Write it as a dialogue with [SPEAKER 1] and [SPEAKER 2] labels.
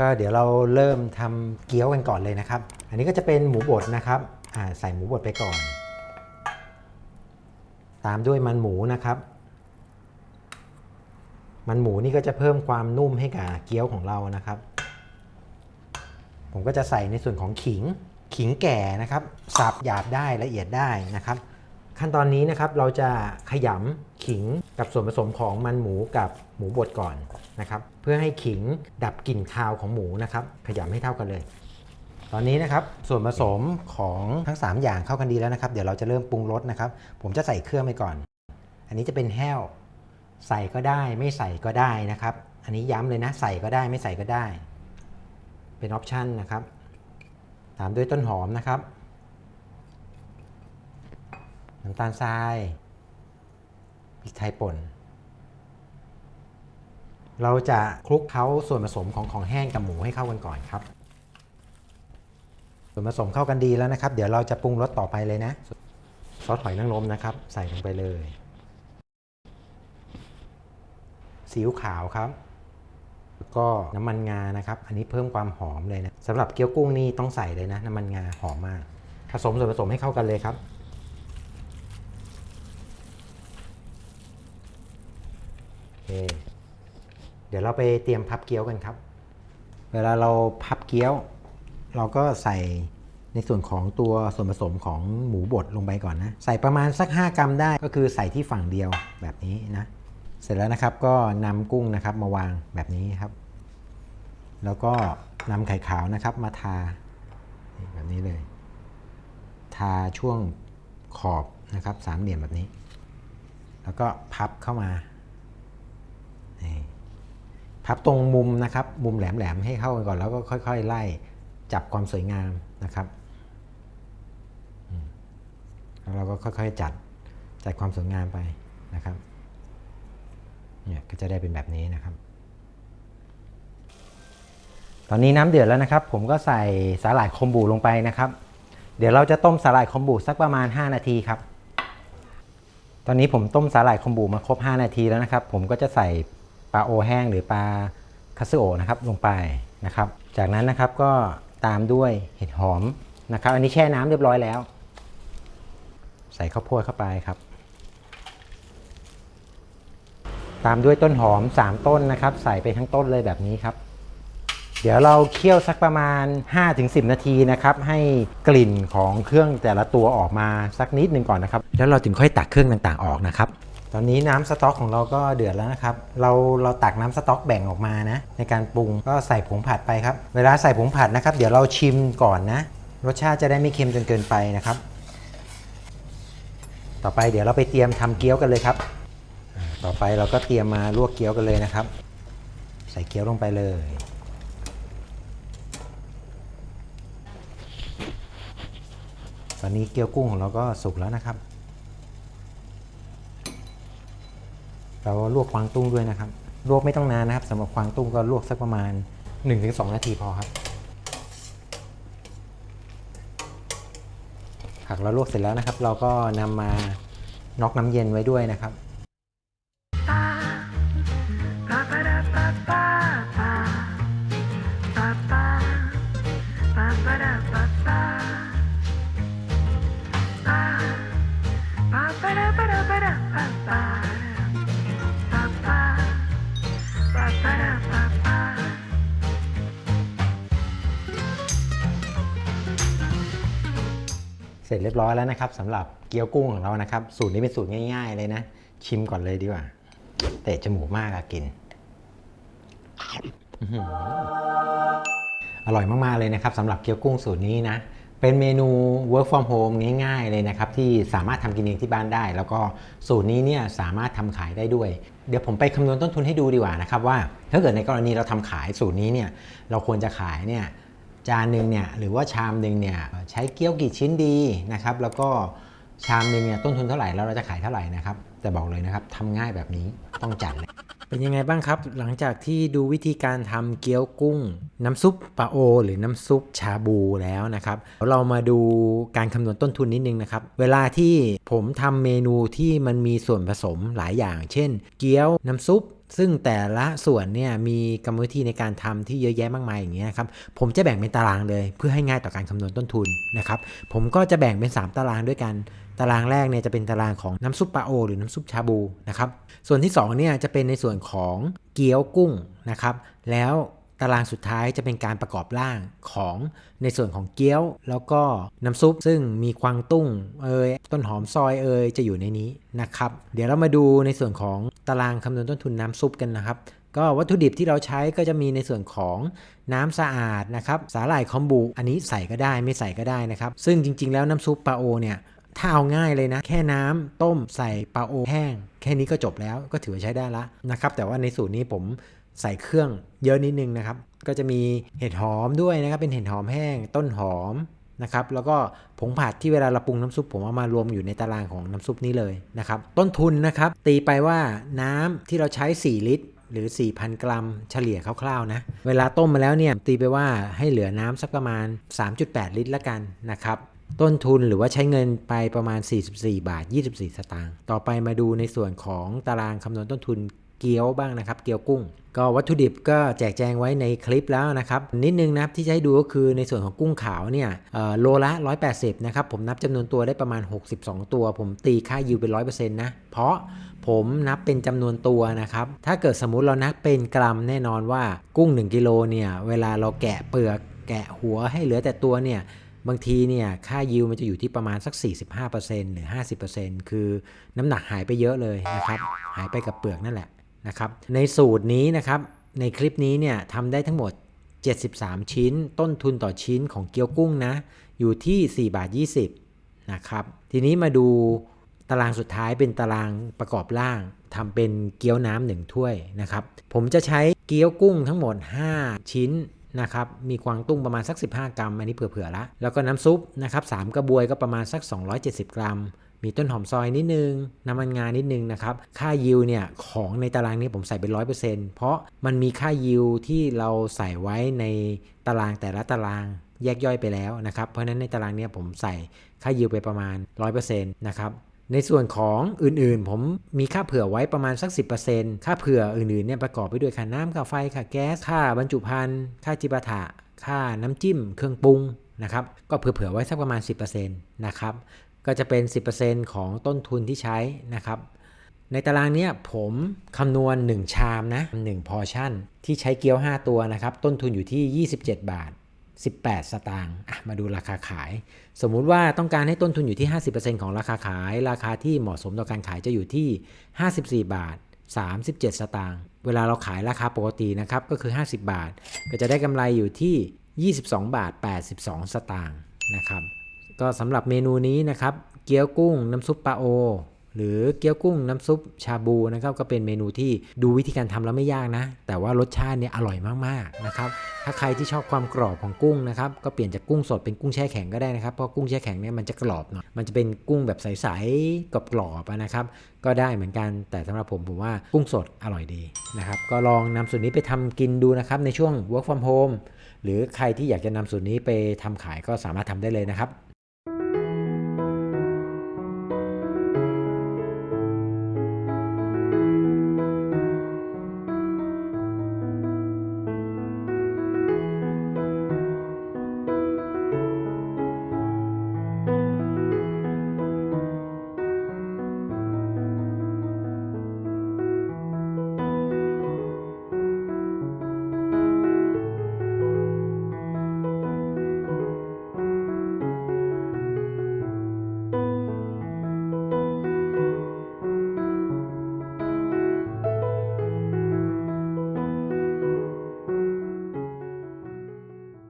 [SPEAKER 1] ก็เดี๋ยวเราเริ่มทำเกี๊ยวกันก่อนเลยนะครับ อันนี้ก็จะเป็นหมูบดนะครับใส่หมูบดไปก่อน ตามด้วยมันหมูนะครับ มันหมูนี่ก็จะเพิ่มความนุ่มให้กับเกี๊ยวของเรานะครับ ผมก็จะใส่ในส่วนของขิง ขิงแก่นะครับ สับหยาบได้ละเอียดได้นะครับ ขั้นตอนนี้นะครับเราจะขยำขิงกับส่วนผสมของมันหมูกับหมูบดก่อนนะครับเพื่อให้ขิงดับกลิ่นคาวของหมูนะครับขยำให้เท่ากันเลย ตอนนี้นะครับส่วนผสมของทั้ง 3 อย่างเข้ากันดีแล้วนะครับเดี๋ยวเราจะเริ่มปรุงรสนะครับ ผมจะใส่เครื่องไปก่อน อันนี้จะเป็นแห้ว ใส่ก็ได้ไม่ใส่ก็ได้นะครับ อันนี้ย้ำเลยนะใส่ก็ได้ไม่ใส่ก็ได้ เป็นออปชันนะครับ ตามด้วยต้นหอมนะครับ น้ำตาลทรายพริกไทยป่น เราจะคลุกเคล้าส่วนผสมของของแห้งกับหมูให้เข้ากันก่อนครับ ส่วนผสมเข้ากันดีแล้วนะครับ เดี๋ยวเราจะปรุงรสต่อไปเลยนะ ซอสหอยนางรมนะครับ ใส่ลงไปเลยซีอิ๊วขาวครับแล้วก็น้ำมันงานะครับ อันนี้เพิ่มความหอมเลยนะสำหรับเกี๊ยวกุ้งนี่ต้องใส่เลยนะ น้ำมันงาหอมมาก ผสมส่วนผสมให้เข้ากันเลยครับ โอ เดี๋ยวเราไปเตรียมพับเกี๊ยวกันครับ เวลาเราพับเกี๊ยว เราก็ใส่ในส่วนของตัวส่วนผสมของหมูบดลงไปก่อนนะ ใส่ประมาณสัก 5 กรัมได้ก็คือใส่ที่ฝั่งเดียวแบบนี้นะ เสร็จแล้วนะครับก็นำกุ้งนะครับมาวางแบบนี้ครับ แล้วก็นำไข่ขาวนะครับมาทาแบบนี้เลย ทาช่วงขอบนะครับสามเหลี่ยมแบบนี้ แล้วก็พับเข้ามา พับตรงมุมนะครับ มุมแหลมๆให้เข้ากันก่อนแล้วก็ค่อยๆ ไล่จับความสวยงามนะครับแล้วเราก็ค่อยๆจัดจัดความสวยงามไปนะครับเนี่ยก็จะได้เป็นแบบนี้นะครับ ตอนนี้น้ำเดือดแล้วนะครับ ผมก็ใส่สาหร่ายคอมบูลงไปนะครับ เดี๋ยวเราจะต้มสาหร่ายคอมบูสักประมาณ 5 นาทีครับ ตอนนี้ผมต้มสาหร่ายคอมบูมาครบ 5 นาทีแล้วนะครับ ผมก็จะใส่ ปลาโอแห้งหรือปลาคาซึโอะนะครับลงไปนะครับ จากนั้นนะครับก็ตามด้วยเห็ดหอมนะครับ อันนี้แช่น้ำเรียบร้อยแล้ว ใส่ข้าวโพดเข้าไปครับ ตามด้วยต้นหอม 3 ต้นนะครับ ใส่ไปทั้งต้นเลยแบบนี้ครับ เดี๋ยวเราเคี่ยวสักประมาณ 5-10 นาทีนะครับ ให้กลิ่นของเครื่องแต่ละตัวออกมาสักนิดหนึ่งก่อนนะครับ แล้วเราถึงค่อยตักเครื่องต่างๆออกนะครับ ตอนนี้น้ำสต๊อกของเราก็เดือดแล้วนะครับ เราเราตักน้ำสต๊อกแบ่งออกมานะ ในการปรุงก็ใส่ผงผัดไปครับ เวลาใส่ผงผัดนะครับ เดี๋ยวเราชิมก่อนนะ รสชาติจะได้ไม่เค็มจนเกินไปนะครับ ต่อไปเดี๋ยวเราไปเตรียมทำเกี๊ยวกันเลยครับ ต่อไปเราก็เตรียมมาลวกเกี๊ยวกันเลยนะครับ ใส่เกี๊ยวลงไปเลยตอนนี้เกี๊ยวกุ้งของเราก็สุกแล้วนะครับ เราลวกควางตุ้งด้วยนะครับ ลวกไม่ต้องนานนะครับสำหรับควางตุ้งก็ลวกสักประมาณ 1-2 นาทีพอครับผักเราลวกเสร็จแล้วนะครับ เราก็นำมาน็อกน้ำเย็นไว้ด้วยนะครับ สร็จเรียบร้อยแล้วนะครับสำหรับเกี๊ยวกุ้งของเรานะครับ สูตรนี้เป็นสูตรง่าย ๆ เลยนะ ชิมก่อนเลยดีกว่า เตะจมูกมากอะกินอื้อหืออร่อยมากๆเลยนะครับสำหรับเกี๊ยวกุ้งสูตรนี้นะ เป็นเมนู work from home ง่ายๆ เลยนะครับ ที่สามารถทำกินเองที่บ้านได้ แล้วก็สูตรนี้เนี่ยสามารถทำขายได้ด้วย เดี๋ยวผมไปคำนวณต้นทุนให้ดูดีกว่านะครับว่า ถ้าเกิดในกรณีเราทำขายสูตรนี้เนี่ยเราควรจะขายเนี่ย จานหนึ่งเนี่ยหรือว่าชามหนึ่งเนี่ยใช้เกี๊ยวกี่ชิ้นดีนะครับ แล้วก็ชามหนึ่งเนี่ยต้นทุนเท่าไหร่แล้วเราจะขายเท่าไหร่นะครับ แต่บอกเลยนะครับทำง่ายแบบนี้ต้องจัดเลย เป็นยังไงบ้างครับ หลังจากที่ดูวิธีการทำเกี๊ยวกุ้ง น้ำซุปปลาโอ หรือน้ำซุปชาบูแล้วนะครับ เรามาดูการคำนวณต้นทุนนิดนึงนะครับ เวลาที่ผมทำเมนูที่มันมีส่วนผสมหลายอย่าง เช่น เกี๊ยวน้ำซุปซึ่งแต่ละส่วนเนี่ยมีกรรมวิธีในการทำที่เยอะแยะมากมายอย่างเงี้ยนะครับ ผมจะแบ่งเป็นตารางเลย เพื่อให้ง่ายต่อการคำนวณต้นทุนนะครับ ผมก็จะแบ่งเป็น 3 ตารางด้วยกัน ตารางแรกเนี่ยจะเป็นตารางของน้ำซุปปลาโอ หรือน้ำซุปชาบูนะครับ ส่วนที่2เนี่ยจะเป็นในส่วนของเกี๊ยวกุ้งนะครับ แล้วตารางสุดท้ายจะเป็นการประกอบร่างของในส่วนของเกี๊ยว แล้วก็น้ำซุปซึ่งมีควางตุ้งเอยต้นหอมซอยเอยจะอยู่ในนี้นะครับ เดี๋ยวเรามาดูในส่วนของตารางคำนวณต้นทุนน้ำซุปกันนะครับ ก็วัตถุดิบที่เราใช้ก็จะมีในส่วนของน้ำสะอาดนะครับ สาหร่ายคอมบู อันนี้ใส่ก็ได้ไม่ใส่ก็ได้นะครับ ซึ่งจริง ๆ แล้วน้ำซุปปลาโอเนี่ย ถ้าเอาง่ายเลยนะ แค่น้ำต้มใส่ปลาโอแห้ง แค่นี้ก็จบแล้วก็ถือว่าใช้ได้ละนะครับ แต่ว่าในสูตรนี้ผมใส่เครื่องเยอะนิดนึงนะครับ ก็จะมีเห็ดหอมด้วยนะครับ เป็นเห็ดหอมแห้ง ต้นหอมนะครับ แล้วก็ผงผัดที่เวลาเราปรุงน้ำซุปผมเอามารวมอยู่ในตารางของน้ำซุปนี้เลยนะครับ ต้นทุนนะครับ ตีไปว่าน้ำที่เราใช้ 4 ลิตร หรือ 4,000 กรัม เฉลี่ยคร่าวๆนะ เวลาต้มมาแล้วเนี่ยตีไปว่าให้เหลือน้ำสักประมาณ 3.8 ลิตรละกันนะครับ ต้นทุนหรือว่าใช้เงินไปประมาณ 44 บาท 24 สตางค์ ต่อไปมาดูในส่วนของตารางคำนวณต้นทุนเกี๊ยวบ้างนะครับ เกี๊ยวกุ้ง ก็วัตถุดิบก็แจกแจงไว้ในคลิปแล้วนะครับ นิดนึงนะครับที่จะให้ดูก็คือในส่วนของกุ้งขาวเนี่ยเอ่อโลละ 180 นะครับ ผมนับจำนวนตัวได้ประมาณ 62 ตัว ผมตีค่ายิวเป็น 100%นะ เพราะผมนับเป็นจำนวนตัวนะครับ ถ้าเกิดสมมุติเรานับเป็นกรัมแน่นอนว่ากุ้ง 1 กิโลเนี่ย เวลาเราแกะเปลือกแกะหัวให้เหลือแต่ตัวเนี่ย บางทีเนี่ยค่ายิวมันจะอยู่ที่ประมาณสัก 45%หรือ 50%คือน้ำหนักหายไปเยอะเลยนะครับ หายไปกับเปลือกนั่นแหละนะครับในสูตรนี้นะครับในคลิปนี้เนี่ยทำได้ทั้งหมด 73 ชิ้น ต้นทุนต่อชิ้นของเกี๊ยวกุ้งนะอยู่ที่ 4 บาท 20นะครับทีนี้มาดูตารางสุดท้ายเป็นตารางประกอบร่างทำเป็นเกี๊ยวน้ำหนึ่งถ้วยนะครับผมจะใช้เกี๊ยวกุ้งทั้งหมด 5 ชิ้น นะครับ มีกวางตุ้งประมาณสัก 15 กรัม อันนี้เผื่อๆละ แล้วก็น้ำซุปนะครับ3กระบวยก็ประมาณสัก 270 กรัม มีต้นหอมซอยนิดนึง น้ำมันงานิดนึงนะครับ ค่ายิวเนี่ยของในตารางนี้ผมใส่เป็น 100%เพราะมันมีค่ายิวที่เราใส่ไว้ในตารางแต่ละตารางแยกย่อยไปแล้วนะครับ เพราะฉะนั้นในตารางนี้ผมใส่ค่ายิวไปประมาณ 100%นะครับ ในส่วนของอื่นๆ ผมมีค่าเผื่อไว้ประมาณสัก 10%ค่าเผื่ออื่นๆเนี่ยประกอบไปด้วยค่าน้ำค่าไฟค่าแก๊สค่าบรรจุภัณฑ์ค่าจิปาถะค่าน้ำจิ้ม เครื่องปรุงนะครับก็เผื่อๆไว้สักประมาณ 10%นะครับก็จะเป็น 10%ของต้นทุนที่ใช้นะครับในตารางเนี้ยผมคำนวณ 1 ชามนะ1พอชั่น ที่ใช้เกี๊ยว 5 ตัวนะครับต้นทุนอยู่ที่ 27 บาท 18 สตางค์มาดูราคาขาย สมมุติว่าต้องการให้ต้นทุนอยู่ที่ 50%ของราคาขาย ราคาที่เหมาะสมต่อการขายจะอยู่ที่ 54 บาท 37 สตางค์เวลาเราขายราคาปกตินะครับก็คือ 50 บาท ก็จะได้กำไรอยู่ที่ 22 บาท 82 สตางค์นะครับก็สำหรับเมนูนี้นะครับ เกี๊ยวกุ้งน้ำซุปปลาโอ หรือเกี๊ยวกุ้งน้ำซุปชาบูนะครับก็เป็นเมนูที่ดูวิธีการทำแล้วไม่ยากนะ แต่ว่ารสชาติเนี่ยอร่อยมากๆนะครับถ้าใครที่ชอบความกรอบของกุ้งนะครับก็เปลี่ยนจากกุ้งสดเป็นกุ้งแช่แข็งก็ได้นะครับเพราะกุ้งแช่แข็งเนี่ยมันจะกรอบหน่อยมันจะเป็นกุ้งแบบใสๆกรอบๆนะครับก็ได้เหมือนกันแต่สำหรับผมผมว่ากุ้งสดอร่อยดีนะครับก็ลองนำสูตรนี้ไปทำกินดูนะครับในช่วง work from home หรือใครที่อยากจะนำสูตรนี้ไปทำขายก็สามารถทำได้เลยนะครับ